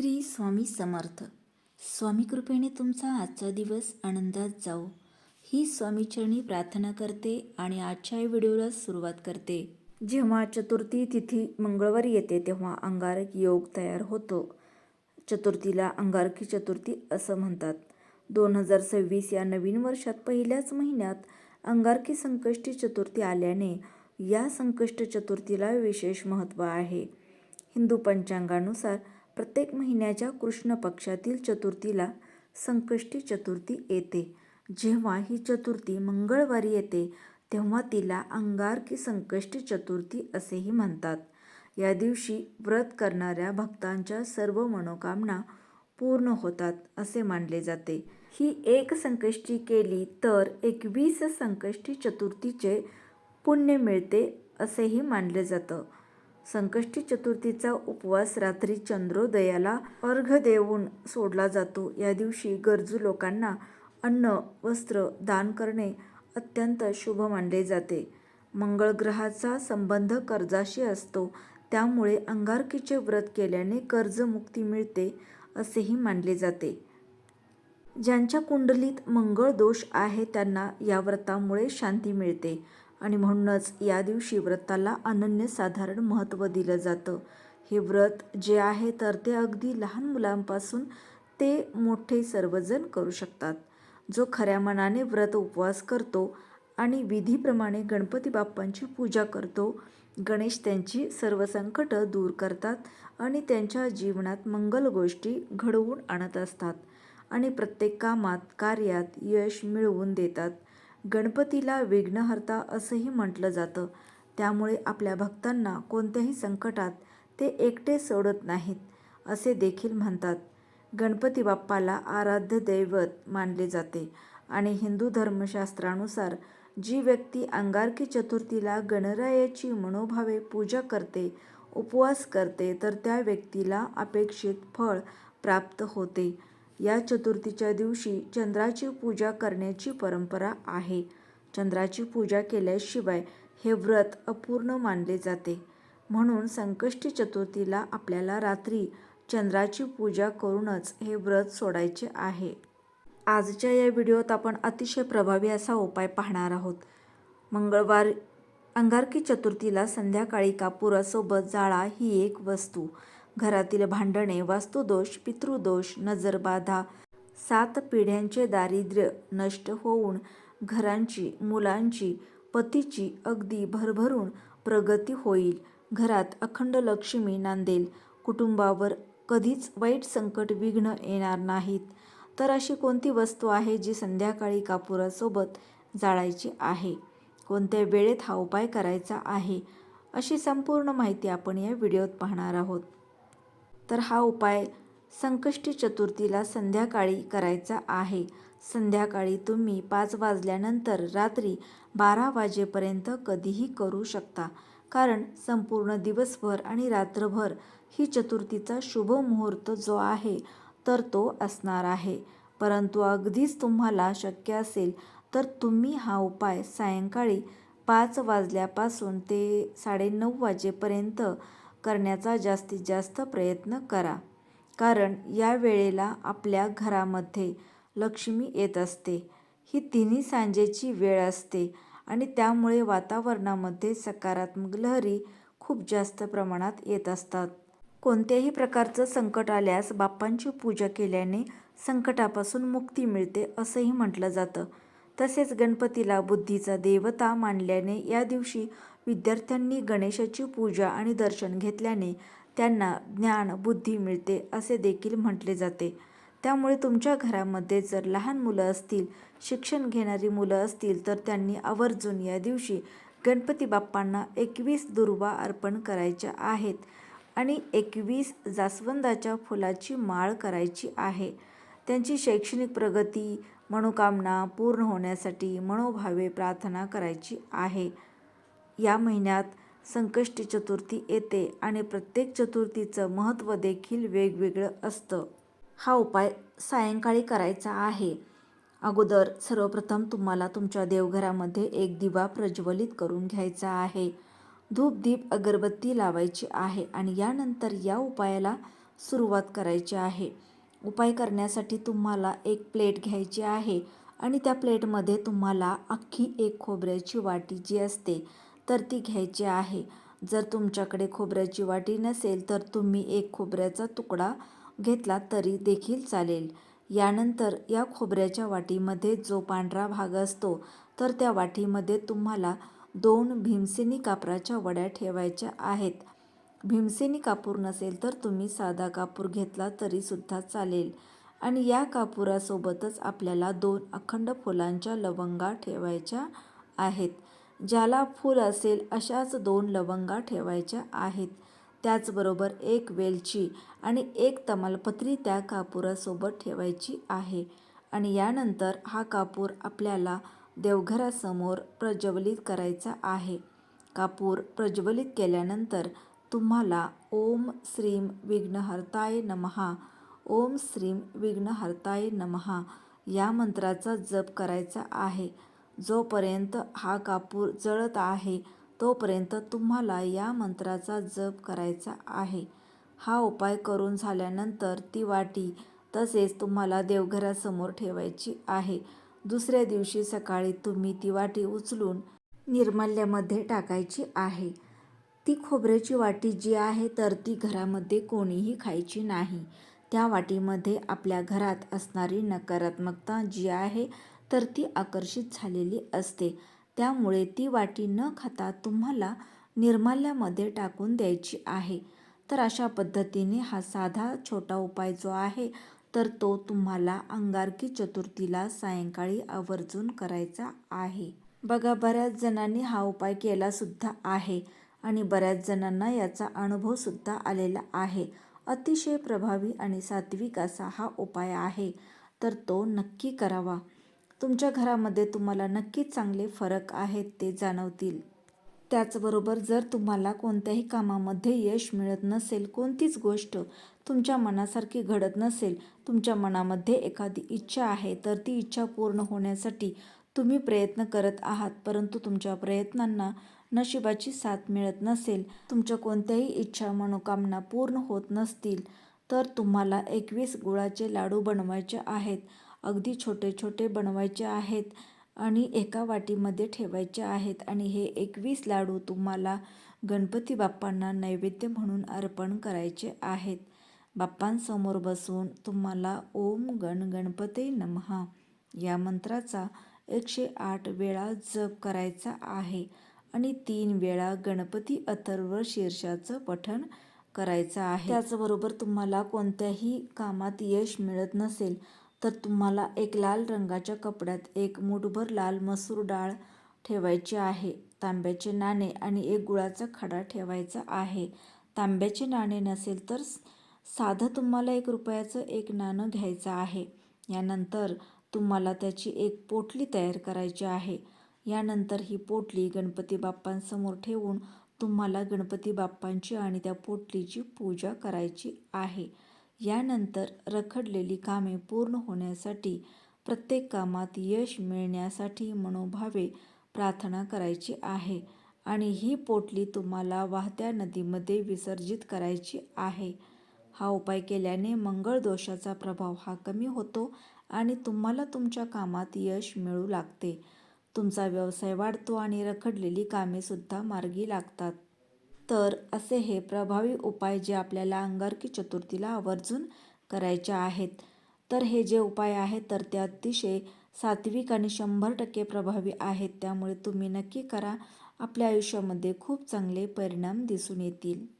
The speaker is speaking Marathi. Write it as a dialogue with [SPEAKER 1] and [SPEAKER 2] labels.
[SPEAKER 1] श्री स्वामी समर्थ. स्वामी कृपेने तुमचा आजचा दिवस आनंदात जाओ ही स्वामीचरणी प्रार्थना करते आणि आजच्या व्हिडिओला सुरुवात करते. जेव्हा चतुर्थी तिथी मंगळवारी येते तेव्हा अंगारक योग तयार होतो. चतुर्थीला अंगारकी चतुर्थी असं म्हणतात. दोन हजार सव्वीस या नवीन वर्षात पहिल्याच महिन्यात अंगारकी संकष्टी चतुर्थी आल्याने या संकष्ट चतुर्थीला विशेष महत्त्व आहे. हिंदू पंचांगानुसार प्रत्येक महिन्याच्या कृष्ण पक्षातील चतुर्थीला संकष्टी चतुर्थी येते. जेव्हा ही चतुर्थी मंगळवारी येते तेव्हा तिला अंगारकी संकष्टी चतुर्थी असेही म्हणतात. या दिवशी व्रत करणाऱ्या भक्तांच्या सर्व मनोकामना पूर्ण होतात असे मानले जाते. ही एक संकष्टी केली तर एकवीस संकष्टी चतुर्थीचे पुण्य मिळते असेही मानले जातं. संकष्टी चतुर्थीचा उपवास रात्री चंद्रोदयाला अर्घ देऊन सोडला जातो. या दिवशी गरजू लोकांना अन्न वस्त्र दान करणे अत्यंत शुभ मानले जाते. मंगळ ग्रहाचा संबंध कर्जाशी असतो. त्यामुळे अंगारकीचे व्रत केल्याने कर्जमुक्ती मिळते असेही मानले जाते. ज्यांच्या कुंडलीत मंगळ दोष आहे त्यांना या व्रतामुळे शांती मिळते. आणि म्हणूनच या दिवशी व्रताला अनन्यसाधारण महत्त्व दिलं जातं. हे व्रत जे आहे तर ते अगदी लहान मुलांपासून ते मोठे सर्वजण करू शकतात. जो खऱ्या मनाने व्रत उपवास करतो आणि विधीप्रमाणे गणपती बाप्पांची पूजा करतो गणेश त्यांची सर्व संकटं दूर करतात आणि त्यांच्या जीवनात मंगल गोष्टी घडवून आणत असतात आणि प्रत्येक कामात कार्यात यश मिळवून देतात. गणपतीला विघ्नहर्ता असंही म्हटलं जातं. त्यामुळे आपल्या भक्तांना कोणत्याही संकटात ते एकटे सोडत नाहीत असे देखील म्हणतात. गणपती बाप्पाला आराध्य दैवत मानले जाते आणि हिंदू धर्मशास्त्रानुसार जी व्यक्ती अंगारकी चतुर्थीला गणरायाची मनोभावे पूजा करते उपवास करते तर त्या व्यक्तीला अपेक्षित फळ प्राप्त होते. या चतुर्थीच्या दिवशी चंद्राची पूजा करण्याची परंपरा आहे. चंद्राची पूजा केल्याशिवाय हे व्रत अपूर्ण मानले जाते. म्हणून संकष्टी चतुर्थीला आपल्याला रात्री चंद्राची पूजा करूनच हे व्रत सोडायचे आहे. आजच्या या व्हिडिओत आपण अतिशय प्रभावी असा उपाय पाहणार आहोत. मंगळवार अंगारकी चतुर्थीला संध्याकाळी कापुरासोबत जाळा ही एक वस्तू. घरातील भांडणे वास्तुदोष पितृदोष नजरबाधा सात पिढ्यांचे दारिद्र्य नष्ट होऊन घरांची मुलांची पतीची अगदी भरभरून प्रगती होईल. घरात अखंड लक्ष्मी नांदेल. कुटुंबावर कधीच वाईट संकट विघ्न येणार नाहीत. तर अशी कोणती वस्तू आहे जी संध्याकाळी कापुरासोबत जाळायची आहे? कोणत्या वेळेत हा उपाय करायचा आहे? अशी संपूर्ण माहिती आपण या व्हिडिओत पाहणार आहोत. तर हा उपाय संकष्टी चतुर्थीला संध्याकाळी करायचा आहे. संध्याकाळी तुम्ही पाच वाजल्यानंतर रात्री बारा वाजेपर्यंत कधीही करू शकता. कारण संपूर्ण दिवसभर आणि रात्रभर ही चतुर्थीचा शुभ मुहूर्त जो आहे तर तो असणार आहे. परंतु अगदीच तुम्हाला शक्य असेल तर तुम्ही हा उपाय सायंकाळी पाच वाजल्यापासून ते साडेनऊ वाजेपर्यंत करण्याचा जास्तीत जास्त प्रयत्न करा. कारण या वेळेला आपल्या घरामध्ये लक्ष्मी येत असते. ही तिन्ही सांजेची वेळ असते आणि त्यामुळे वातावरणामध्ये सकारात्मक लहरी खूप जास्त प्रमाणात येत असतात. कोणत्याही प्रकारचं संकट आल्यास बाप्पांची पूजा केल्याने संकटापासून मुक्ती मिळते असंही म्हटलं जातं. तसेच गणपतीला बुद्धीचा देवता मानल्याने या दिवशी विद्यार्थ्यांनी गणेशाची पूजा आणि दर्शन घेतल्याने त्यांना ज्ञान बुद्धी मिळते असे देखील म्हटले जाते. त्यामुळे तुमच्या घरामध्ये जर लहान मुलं असतील शिक्षण घेणारी मुलं असतील तर त्यांनी आवर्जून या दिवशी गणपती बाप्पांना एकवीस दुर्वा अर्पण करायच्या आहेत आणि एकवीस जास्वंदाच्या फुलाची माळ करायची आहे. त्यांची शैक्षणिक प्रगती मनोकामना पूर्ण होण्यासाठी मनोभावे प्रार्थना करायची आहे. या महिन्यात संकष्टी चतुर्थी येते आणि प्रत्येक चतुर्थीचं महत्त्व देखील वेगवेगळं असतं. हा उपाय सायंकाळी करायचा आहे. अगोदर सर्वप्रथम तुम्हाला तुमच्या देवघरामध्ये एक दिवा प्रज्वलित करून घ्यायचा आहे. धूप दीप अगरबत्ती लावायची आहे आणि यानंतर या उपायाला सुरुवात करायची आहे. उपाय करण्यासाठी तुम्हाला एक प्लेट घ्यायची आहे आणि त्या प्लेटमध्ये तुम्हाला अख्खी एक खोबऱ्याची वाटी जी असते तर ती घ्यायची आहे. जर तुमच्याकडे खोबऱ्याची वाटी नसेल तर तुम्ही एक खोबऱ्याचा तुकडा घेतला तरी देखील चालेल. यानंतर या खोबऱ्याच्या वाटीमध्ये जो पांढरा भाग असतो तर त्या वाटीमध्ये तुम्हाला दोन भीमसेनी कापराच्या वड्या ठेवायच्या आहेत. भीमसेनी कापूर नसेल तर तुम्ही साधा कापूर घेतला तरीसुद्धा चालेल. आणि या कापुरासोबतच आपल्याला दोन अखंड फुलांच्या लवंगा ठेवायच्या आहेत. ज्याला फूल असेल अशाच दोन लवंगा ठेवायच्या आहेत. त्याचबरोबर एक वेलची आणि एक तमालपत्री त्या कापुरासोबत ठेवायची आहे. आणि यानंतर हा कापूर आपल्याला देवघरासमोर प्रज्वलित करायचा आहे. कापूर प्रज्वलित केल्यानंतर तुम्हाला ओम श्रीम विघ्नहर्ताय नमहा ओम श्रीम विघ्नहर्ताय नमहा या मंत्राचा जप करायचा आहे. जोपर्यंत हा कापूर जळत आहे तोपर्यंत तुम्हाला या मंत्राचा जप करायचा आहे. हा उपाय करून झाल्यानंतर ती वाटी तसेच तुम्हाला देवघरासमोर ठेवायची आहे. दुसऱ्या दिवशी सकाळी तुम्ही ती वाटी उचलून निर्मल्यामध्ये टाकायची आहे. ती खोबऱ्याची वाटी जी आहे तर ती घरामध्ये कोणीही खायची नाही. त्या वाटीमध्ये आपल्या घरात असणारी नकारात्मकता जी आहे तर ती आकर्षित झालेली असते. त्यामुळे ती वाटी न खाता तुम्हाला निर्माल्यामध्ये टाकून द्यायची आहे. तर अशा पद्धतीने हा साधा छोटा उपाय जो आहे तर तो तुम्हाला अंगारकी चतुर्थीला सायंकाळी आवर्जून करायचा आहे. बघा बऱ्याच जणांनी हा उपाय केलासुद्धा आहे आणि बऱ्याच जणांना याचा अनुभवसुद्धा आलेला आहे. अतिशय प्रभावी आणि सात्विक असा हा उपाय आहे. तर तो नक्की करावा. तुमच्या घरामध्ये तुम्हाला नक्कीच चांगले फरक आहेत ते जाणवतील. त्याचबरोबर जर तुम्हाला कोणत्याही कामामध्ये यश मिळत नसेल कोणतीच गोष्ट तुमच्या मनासारखी घडत नसेल तुमच्या मनामध्ये एखादी इच्छा आहे तर ती इच्छा पूर्ण होण्यासाठी तुम्ही प्रयत्न करत आहात परंतु तुमच्या प्रयत्नांना नशिबाची साथ मिळत नसेल तुमच्या कोणत्याही इच्छा मनोकामना पूर्ण होत नसतील तर तुम्हाला एकवीस गुळाचे लाडू बनवायचे आहेत. अगदी छोटे छोटे बनवायचे आहेत आणि एका वाटीमध्ये ठेवायचे आहेत. आणि हे एकवीस लाडू तुम्हाला गणपती बाप्पांना नैवेद्य म्हणून अर्पण करायचे आहेत. बाप्पांसमोर बसून तुम्हाला ओम गण गणपते नमहा या मंत्राचा एकशे आठ वेळा जप करायचा आहे आणि तीन वेळा गणपती अथर्व शीर्षाचं पठण करायचं आहे. त्याचबरोबर तुम्हाला कोणत्याही कामात यश मिळत नसेल तर तुम्हाला एक लाल रंगाच्या कपड्यात एक मुठभर लाल मसूर डाळ ठेवायची आहे. तांब्याचे नाणे आणि एक गुळाचा खडा ठेवायचा आहे. तांब्याचे नाणे नसेल तर साधं तुम्हाला एक रुपयाचं एक नाणं घ्यायचं आहे. यानंतर तुम्हाला त्याची एक पोटली तयार करायची आहे. यानंतर ही पोटली गणपती बाप्पांसमोर ठेवून तुम्हाला गणपती बाप्पांची आणि त्या पोटलीची पूजा करायची आहे. यानंतर रखडलेली कामे पूर्ण होण्यासाठी प्रत्येक कामात यश मिळण्यासाठी मनोभावे प्रार्थना करायची आहे आणि ही पोटली तुम्हाला वाहत्या नदीमध्ये विसर्जित करायची आहे. हा उपाय केल्याने मंगळ दोषाचा प्रभाव हा कमी होतो आणि तुम्हाला तुमच्या कामात यश मिळू लागते. तुमचा व्यवसाय वाढतो आणि रखडलेली कामेसुद्धा मार्गी लागतात. तर असे हे प्रभावी उपाय जे आपल्याला अंगारकी चतुर्थीला आवर्जून करायचे आहेत. तर हे जे उपाय आहेत तर ते अतिशय सात्विक आणि शंभर टक्के प्रभावी आहेत. त्यामुळे तुम्ही नक्की करा. आपल्या आयुष्यामध्ये खूप चांगले परिणाम दिसून येतील.